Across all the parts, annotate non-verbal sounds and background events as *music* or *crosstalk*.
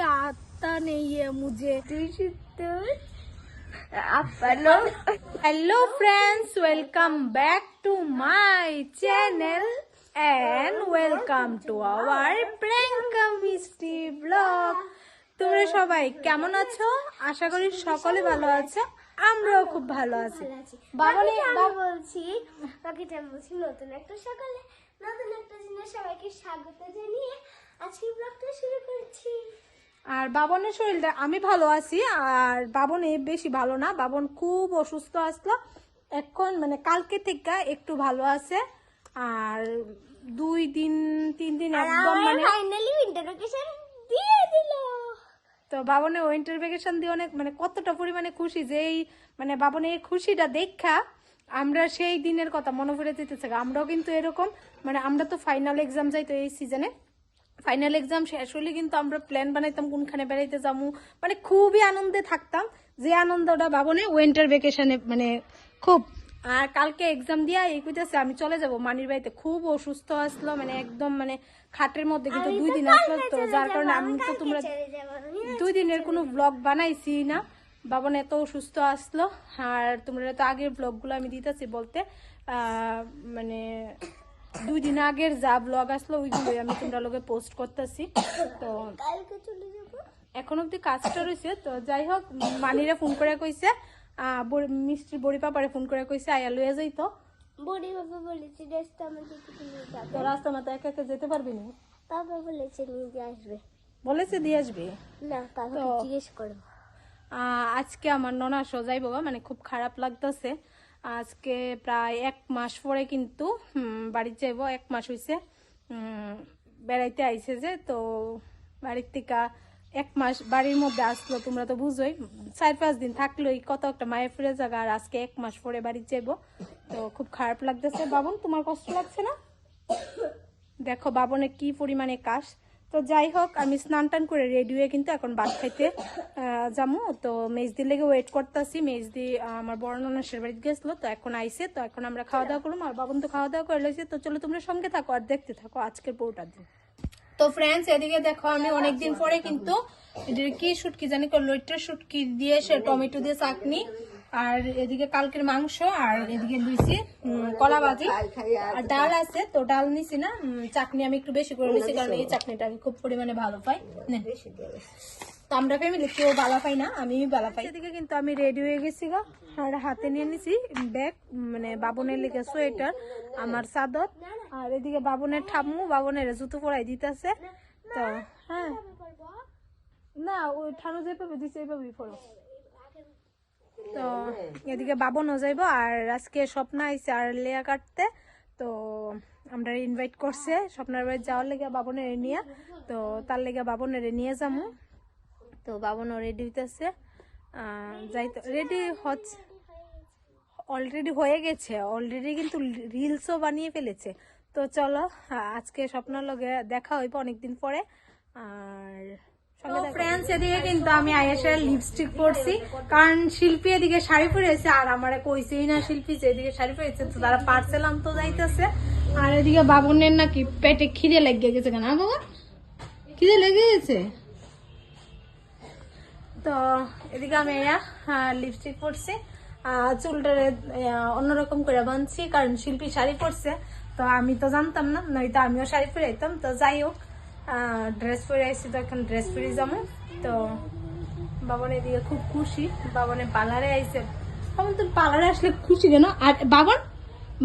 आता नहीं है मुझे आपलो hello friends welcome back to my channel and welcome to our prank মিষ্টি ব্লগ তোমরা সবাই কেমন আছো আশা করি সকলে ভালো আছো আমরাও খুব ভালো আছি বাবনে আমি বলছি বাকিটা বলছি নতুন একটা সকালে নতুন একটা দিনে সবাইকে স্বাগত জানিয়ে আজকে ব্লগটা শুরু করছি আর বাবনের শরীরটা আমি ভালো আছি আর বাবন এ বেশি ভালো না। বাবন খুব অসুস্থ আসলো। এখন মানে কালকে থেকে একটু ভালো আছে। আর দুই দিন তিন দিন একদম মানে ফাইনালি উইন্টার ভ্যাকেশন দিয়ে দিল। তো বাবনের উইন্টার ভ্যাকেশন দিয়ে অনেক মানে কতটা পরিমাণে খুশি যে এই মানে বাবনের এই খুশিটা দেখা আমরা সেই দিনের কথা মনে পড়ে যেতেছে। আমরাও কিন্তু এরকম। মানে আমরা তো ফাইনাল এক্সাম যাই তো এই সিজনে ফাইনাল এক্সাম শেষ হলে কিন্তু আমরা প্ল্যান বানাইতাম কোনখানে বেড়াইতে যাব মানে খুবই আনন্দে থাকতাম। যে আনন্দটা বাবনে উইন্টার ভ্যাকেশনে মানে খুব। আর কালকে এক্সাম দিয়া এই কইতেছে আমি চলে যাব। মানির বাড়িতে খুব অসুস্থ আসলো মানে একদম মানে খাটের মধ্যে কিন্তু দুই দিন আসলো। তো যার কারণে আমি তো তোমরা দুই দিনের কোনো ব্লগ বানাইছি না। বাবন এত অসুস্থ আসলো। আর তোমরা তো আগের ব্লগগুলো আমি দিতেছি বলতে। আহ, মানে দুই দিন আগের যা ব্লগ আসলো ওইগুলোই আমি তোমরা লোকে পোস্ট করতেছি। তো এখন অব্দি কাজটা রয়েছে। তো যাই হোক মানিরে ফোন করে কইছে মিষ্টির বড়ি পাপারে ফোন করে কইছে আয়া লইয়া যাই তো বড়ি বাবা বলেছে ড্রেসটা আমাকে তো রাস্তা মাথা একা একা যেতে পারবি না? বাবা বলেছে নিয়ে আসবে। বলেছে দিয়ে আসবি? না তাহলে জিজ্ঞেস করব। আহ, আজকে আমার ননা সজাই বাবা মানে খুব খারাপ লাগতেছে। আজকে প্রায় এক মাস পরে কিন্তু বাড়ি যাইব। এক মাস উম, বেড়াইতে আইছে যে তো বাড়ির থেকে এক মাস বাড়ির মধ্যে আসলো তোমরা তো বুঝোই। চার পাঁচ দিন থাকলোই কত একটা মায়ের ফিরে জায়গা আর আজকে এক মাস পরে বাড়ি যাইব। তো খুব খারাপ লাগতেছে। বাবন তোমার কষ্ট লাগছে না? দেখো বাবনে কি পরিমাণে কাশ। তো যাই হোক, আমি স্নান টান করে রেডি হয়ে কিন্তু এখন ভাত খাইতে যাব তো মেজদির লেগে ওয়েট করতেছি। মেজদি আমার বড় ননাসের বাড়িতে গেছিল, তো এখন আইসে তো এখন আমরা খাওয়া দাওয়া করব আর বাবন তো খাওয়া দাওয়া করে লইছে। তো চলো তোমরা সঙ্গে থাকো আর দেখতে থাকো আজকের পুরোটা দিন। তো ফ্রেন্ডস এদিকে দেখো, আমি অনেকদিন পরে কিন্তু কি শুটকি জানি লইটার শুটকি দিয়ে সে টমেটো দিয়ে চাটনি। আর এদিকে কালকের মাংস আর এদিকে লুইছি উম, কলা ভাজি আর ডাল আছে তো ডাল নিছি না চাটনি আমি একটু বেশি করে নিছি কারণ এই চাটনিটা আমি খুব পরিমাণে ভালো পাই। নে। তো আমরা ফ্যামিলি কেউ বালা পাই না আমি বালা পাই। এদিকে কিন্তু আমি রেডি হয়ে গেছি গা। আর হাতে নিয়ে নিছি ব্যাগ মানে বাবনের লেগে সোয়েটার আমার চাদর। আর এদিকে বাবনের ঠাম্মু বাবনের জুতো পরাই দিতেছে। তো হ্যাঁ। না ওই ঠানো যেভাবে দিছে এইভাবেই পড়ো তো এদিকে বাবনও যাইব আর আজকে স্বপ্ন আইছে আর লেয়া কাটতে। তো আমরা ইনভাইট করছে স্বপ্নার বাড়ি যাওয়ার লেগে বাবনের নিয়ে। তো তার লেগে বাবনের নিয়ে যাব তো বাবনও রেডি হইতেছে। যাইতে রেডি হচ্ছে। অলরেডি হয়ে গেছে অলরেডি কিন্তু রিলসও বানিয়ে ফেলেছে। তো চলো আজকে স্বপ্নার লগে দেখা হইব অনেকদিন পরে। আর পরছি। কারণ শিল্পী এদিকে শাড়ি পরেছে আর না শিল্পী এদিকে শাড়ি পরেছে তারা পার্সেল যাইতেছে। আর এদিকে নাকি পেটে খিদে গেছে হ্যাঁ খিদে লেগে গেছে? তো এদিকে আমি লিপস্টিক পরছি। আর চুলটারে অন্যরকম করে বানছি কারণ শিল্পী শাড়ি পরছে। তো আমি তো জানতাম না, নয়তো আমিও শাড়ি পরে তো যাই হোক ড্রেস পরে আসছি তো এখন ড্রেস পরে যাব। তো বাবন এদিকে খুব খুশি। বাবনে পার্লারে আইসে বাবন তো পার্লারে আসলে খুশি কেন? আর বাবন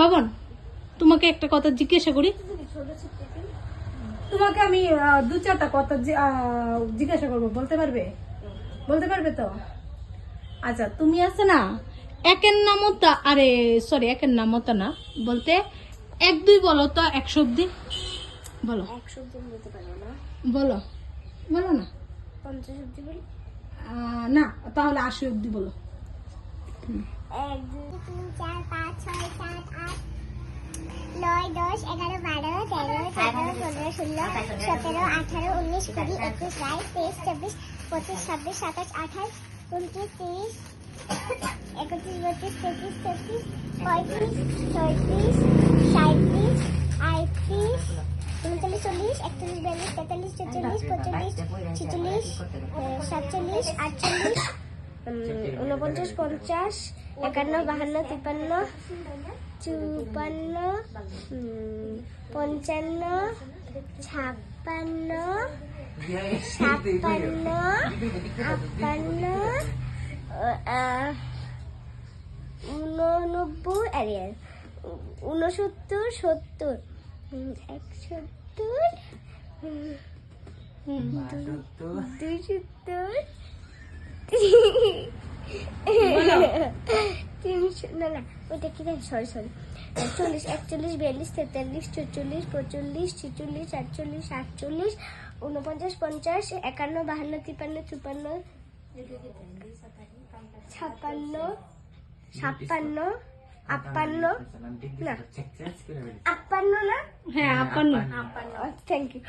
বাবন, তোমাকে একটা কথা জিজ্ঞাসা করি। তোমাকে আমি দু চারটা কথা জিজ্ঞাসা করব। বলতে পারবে? বলতে পারবে তো? আচ্ছা তুমি আছে না? একের নামও তা আরে সরি একের নামও তা না। বলতে এক দুই বলো তো একশো অব্দি বলো। বলো। বলো না। পঞ্চাশ অব্দি বলি। না তাহলে আশি অব্দি বলো। এক দুই তিন চার পাঁচ ছয় সাত আট নয় দশ এগারো বারো তেরো চোদ্দ পনেরো ষোলো সতেরো আঠারো উনিশ কুড়ি একুশ বাইশ তেইশ চব্বিশ পঁচিশ ছাব্বিশ সাতাশ আঠাশ উনত্রিশ তিরিশ একত্রিশ বত্রিশ তেত্রিশ চৌত্রিশ পঁয়ত্রিশ ছয়ত্রিশ বিয়াল্লিশ তেতাল্লিশ চৌচল্লিশ পঁয়তাল্লিশ ছেচল্লিশ সাতচল্লিশ আটচল্লিশ উম, ঊনপঞ্চাশ পঞ্চাশ একান্ন বাহান্ন তিপ্পান্ন চুপান্ন পঞ্চান্ন ছাপ্পান্ন ছাপ্পান্ন আপান্ন উননব্বই আরে উনসত্তর সত্তর একসত্তর সত্তর তিনশো না না ওইটা কি সরি সরি চল্লিশ একচল্লিশ বিয়াল্লিশ তেতাল্লিশ চৌচল্লিশ পঁয়চল্লিশ ছেচল্লিশ আটচল্লিশ আটচল্লিশ উনপঞ্চাশ পঞ্চাশ একান্ন বাহান্ন তিপ্পান্ন চুপান্ন ছাপ্পান্ন ছাপ্পান্ন আপ্পান্ন না আপ্পান্ন না হ্যাঁ আপান্ন থ্যাংক ইউ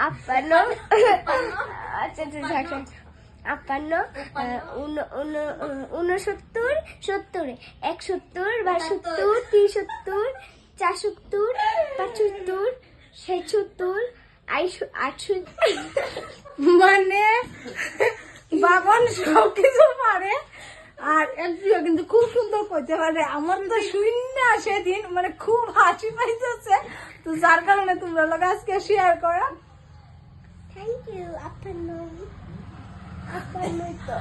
আপ্পান্ন আচ্ছা আচ্ছা থাক, থাক। আপ্পান্ন আহ, উন- উন- উনসত্তর সত্তর একসত্তর বাষট্টর তিরিশত্তর চারসত্তর পাঁচসত্তর ছেসত্তর আইস- আটসত্তর মানে বাবন সব কিছু পারে আর একটিও কিন্তু খুব সুন্দর করতে পারে আমার তো শূন্য সেদিন মানে খুব হাসি পাইতেছে। তো যার কারণে তোমরা লোক আজকে শেয়ার করা। থ্যাংক ইউ তো।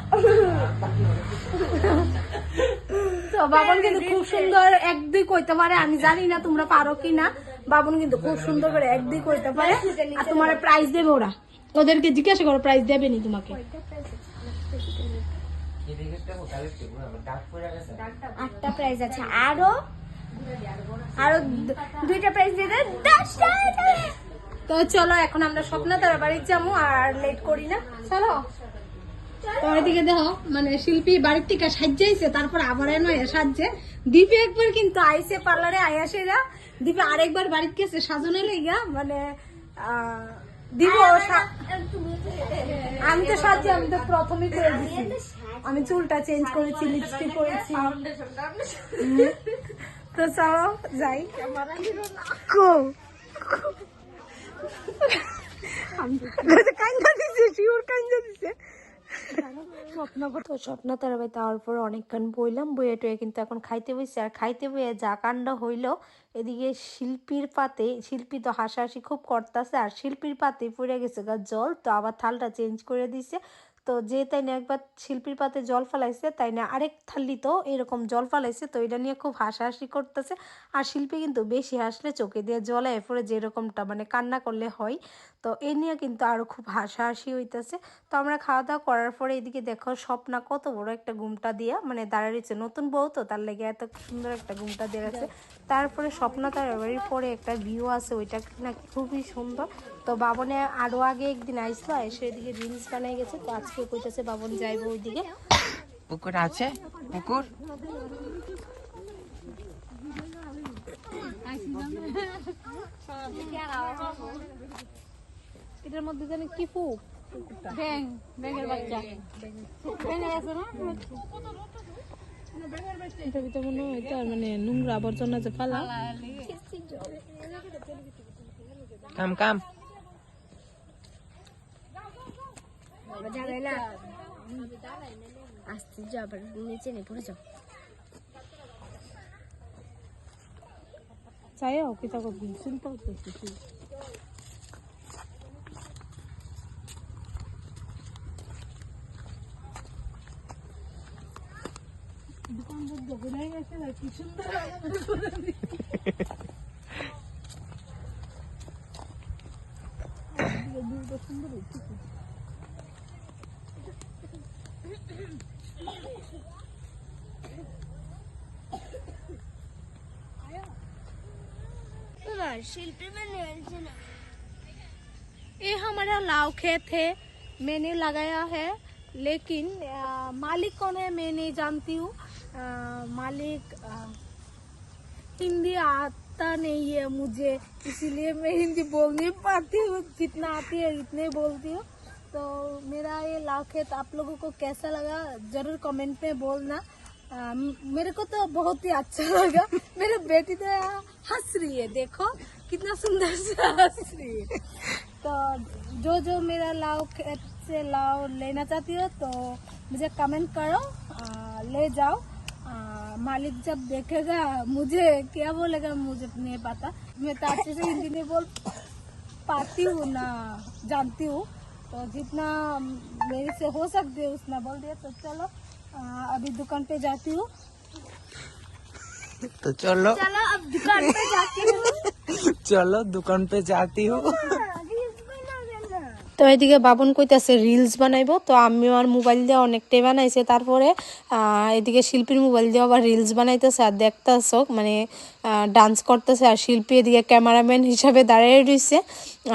বাবন কিন্তু খুব সুন্দর এক দুই কইতে পারে আমি জানি না তোমরা পারো কি না বাবন কিন্তু খুব সুন্দর করে এক দুই কইতে পারে। আর তোমার প্রাইজ দেবে ওরা। ওদেরকে জিজ্ঞাসা করো প্রাইজ দেবে নি তোমাকে? আটটা প্রাইজ আছে। আরও? আরও দুইটা প্রাইজ দিয়ে দেন দশটা তো চলো এখন আমরা স্বপ্ন তারা বাড়ি যাব আর লেট করি না। চলো। তো এদিকে দেখো মানে শিল্পী বাড়ির থেকে সাজাইছে তারপর আবার এনো সাজছে। দীপে একবার কিন্তু আইসে পার্লারে আয়াসেরা দীপে আরেকবার বাড়িতে গেছে সাজনে লেগা মানে আহ, দিব সা- আমি তো সাজছি আমি তো প্রথমেই করে দিচ্ছি আমি চুলটা চেঞ্জ করেছি লিপস্টিক করেছি। হুম। তো চলো যাই। কো কান্দা দিছে শিওর কান্দা দিছে। তো স্বপ্ন তারাবাই তারপর অনেকক্ষণ বইলাম বইয়ে টয়ে কিন্তু এখন খাইতে বইছে। আর খাইতে বইয়ে যা কাণ্ড হইল এদিকে শিল্পীর পাতে শিল্পী তো হাসাহাসি খুব করতেছে আর শিল্পীর পাতে পড়ে গেছে গা জল তো আবার থালটা চেঞ্জ করে দিছে। তো যে তাই না একবার শিল্পীর পাতে জল ফেলাইছে, তাই না আরেক থাল্লি তো এরকম জল ফেলাইছে, তো এটা নিয়ে খুব হাসাহাসি করতেছে। আর শিল্পী কিন্তু বেশি হাসলে চোখে দিয়ে জলে এরপরে যেরকমটা মানে কান্না করলে হয়। তো এ নিয়ে কিন্তু আরও খুব হাসাহাসি হইতেছে। তো আমরা খাওয়া দাওয়া করার পরে এদিকে দেখো স্বপ্না কত বড় একটা ঘুমটা দিয়া মানে দাঁড়িয়ে রয়েছে। নতুন বউ তো তার লেগে এত সুন্দর একটা ঘুমটা দিয়ে রাখছে তারপরে স্বপ্না তার বাড়ির পরে একটা ভিউ আছে ওইটা নাকি খুবই সুন্দর। তো বাবনে আরও আগে একদিন আইসলো এসে এদিকে রিলস বানাই গেছে। তো আজকে কইতেছে বাবন যাইবো ওইদিকে। পুকুর আছে? পুকুর? এটার মধ্যে জানি কি ফুক ব্যাং ব্যাঙের বাচ্চা। ব্যাঙের আছে না? এটার ভিতরে মনে হয় তো আর মানে নোংরা আবর্জনা যে ফালা। কাম কাম। আসতে যাও আবার নিচে নেই পড়ে যাও চাইও কিতা করবি চিন্তা করতেছি ये हमारा लाव खेत है, मैंने लगाया है, लेकिन मालिक कौन है, मैं नहीं जानती हूँ। मालिक हिंदी आता नहीं है मुझे इसीलिए मैं हिंदी बोल नहीं पाती हूँ। जितना आती है इतने बोलती हूँ। तो मेरा ये लाव खेत आप लोगों को कैसा लगा ज़रूर कमेंट में बोलना। आ, मेरे को तो बहुत ही अच्छा लगा। मेरे बेटी तो हंस रही है देखो कितना सुंदर से हंस रही है। तो जो जो मेरा लाव खेत से लाव लेना चाहती हो तो मुझे कमेंट करो आ, ले जाओ। मालिक जब देखेगा मुझे क्या बोलेगा मुझे नहीं पता। मैं तो अच्छे से हिंदी नहीं बोल पाती हूँ ना जानती हूँ। तो जितना मेरे से हो सकती है उतना बोल दिया। तो चलो आ, अभी दुकान पे जाती हूँ। तो चलो। चलो अब दुकान पे जाती हूँ। *laughs* चलो दुकान पे जाती हूँ। তো এদিকে বাবুন কইতাছে রিলস বানাইবো। তো আমি আমার মোবাইল দিয়ে অনেকটাই বানাইছে। তারপরে এদিকে শিল্পীর মোবাইল দিয়ে আবার রিলস বানাইতেছে আর দেখতেছ মানে ডান্স করতেছে আর শিল্পী এদিকে ক্যামেরাম্যান হিসাবে দাঁড়িয়ে রইছে।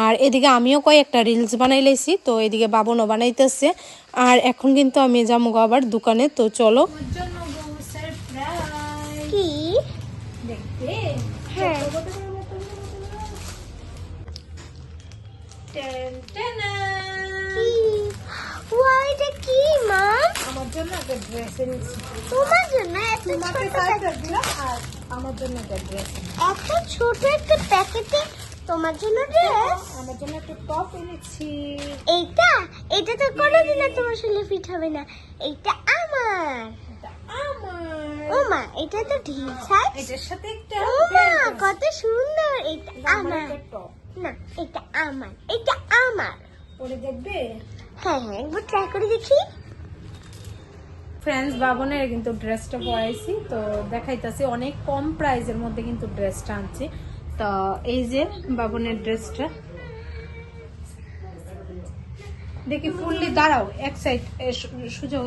আর এদিকে আমিও কয়েকটা রিলস বানাই লাইছি। তো এদিকে বাবুনও বানাইতেছে। আর এখন কিন্তু আমি যাব আবার দোকানে। তো চলো। একটা ড্রেস এনেছি তোমার জন্য এত তোমাকে ছোট দিলাম আর আমার জন্য একটা ড্রেস এত ছোট একটা প্যাকেটে তোমার জন্য ড্রেস আমার জন্য একটা টপ এনেছি এইটা? এটা তো কোনোদিনও তোমার শরীরে ফিট হবে না। এইটা আমার। আমার। ও মা এটা তো ঢিল সাইজ এটার সাথে একটা ও মা কত সুন্দর। এটা আমার আমার। না এটা আমার। এটা আমার। পরে দেখবে। হ্যাঁ হ্যাঁ একবার ট্রাই করে দেখি। ফ্রেন্ডস বাবনের কিন্তু ড্রেসটা পরাইছি, তো দেখাইতাছি অনেক কম প্রাইজের মধ্যে কিন্তু ড্রেসটা আনছি। তো এই যে বাবনের ড্রেসটা দেখি ফুললি দাঁড়াও, এক সাইড সুযোগ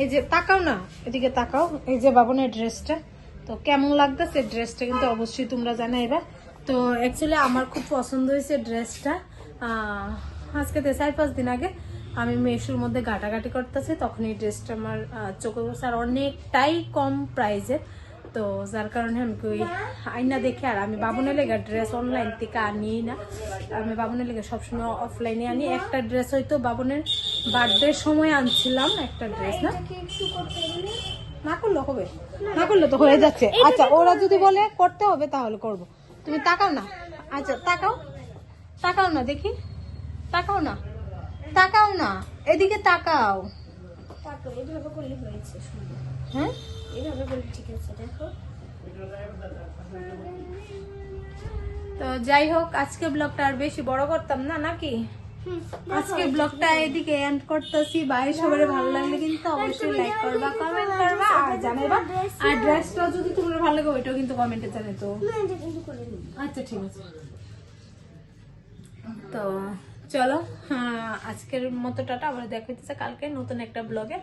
এই যে তাকাও না, এদিকে তাকাও, এই যে বাবনের ড্রেসটা তো কেমন লাগতেছে ড্রেসটা কিন্তু অবশ্যই তোমরা জানাইবা। তো অ্যাকচুয়ালি আমার খুব পছন্দ হয়েছে ড্রেসটা আজকে তো চার পাঁচ দিন আগে আমি মেশুর মধ্যে ঘাটাঘাটি করতেছি তখন এই ড্রেসটা আমার চোখে আর অনেকটাই কম প্রাইসের তো যার কারণে আমি কই আইনা দেখে আর আমি বাবনের লেগে ড্রেস অনলাইন থেকে আনি না। আমি বাবনের লেগে সবসময় অফলাইনে আনি। একটা ড্রেস হয়তো বাবনের বার্থডে সময় আনছিলাম একটা ড্রেস না? না করলে হবে। না করলে তো হয়ে যাচ্ছে। আচ্ছা ওরা যদি বলে করতে হবে তাহলে করব। তুমি তাকাও না। আচ্ছা তাকাও। তাকাও না দেখি। তাকাও না। তাকাও না এদিকে তাকাও। তারপর এইভাবে করলে হয়েছে হ্যাঁ? এইভাবে করলে ঠিক আছে দেখো। তো যাই হোক আজকে ব্লগটা আর বেশি বড় করতাম না নাকি? আজকে ব্লগটা এদিকে এন্ড করতেছি। বাই সবার ভালো লাগলে কিন্তু অবশ্যই লাইক করবা কমেন্ট করবা আর জানাবা আর ড্রেসটা যদি তোমার ভালো লাগে ওইটাও কিন্তু কমেন্টে জানাই তো আচ্ছা ঠিক আছে। তো চলো হ্যাঁ আজকের মতো টাটা আবার দেখা কালকে নতুন একটা ব্লগে।